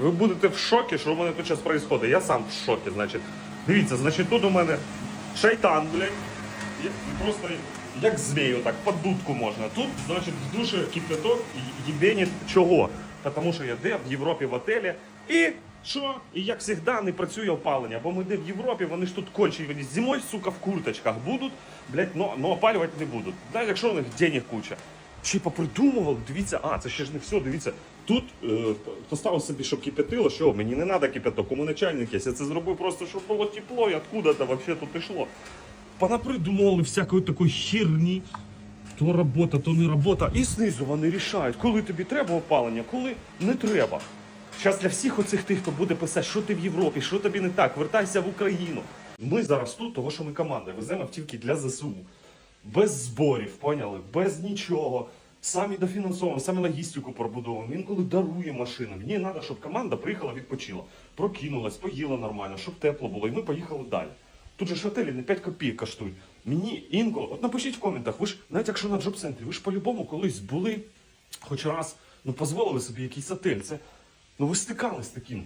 Ви будете в шокі, що в мене тут зараз відбувається. Я сам в шокі, значить. Дивіться, значить, тут у мене шайтан, блядь. Просто як змію, так, під дудку можна. Тут, значить, в душі кипяток єбенить чого? Тому що я де в Європі в готелі і що? І як завжди не працює опалення, бо ми де в Європі, вони ж тут кончені, вони зимою, сука, в курточках будуть, блядь, но, но опалювати не будуть. Навіть якщо у них денег куча. Ще й попридумували, дивіться, а, це ще ж не все, дивіться. Тут е, поставив собі, щоб кипятило, що мені не треба кипяток, у мене чайник є. Я це зробив просто, щоб було тепло, і откуда-то вообще тут ішло. Понапридумували всякої такої херні. То робота, то не робота. І знизу вони рішають, коли тобі треба опалення, коли не треба. Зараз для всіх оцих тих, хто буде писати, що ти в Європі, що тобі не так, вертайся в Україну. Ми зараз тут, того що ми команда, веземо автівки для ЗСУ. Без зборів, поняли? Без нічого. Самі дофінансовуємо, самі логістику пробудовуємо. Інколи дарує машину. Мені треба, щоб команда приїхала, відпочила, прокинулась, поїла нормально, щоб тепло було, і ми поїхали далі. Тут же ж готелі не 5 копійок коштують. Мені інколи, от напишіть в коментах, ви ж, навіть якщо на джоб-центрі, ви ж по-любому колись були, хоч раз, ну дозволили собі якийсь отель. Це, ну ви стикались з таким.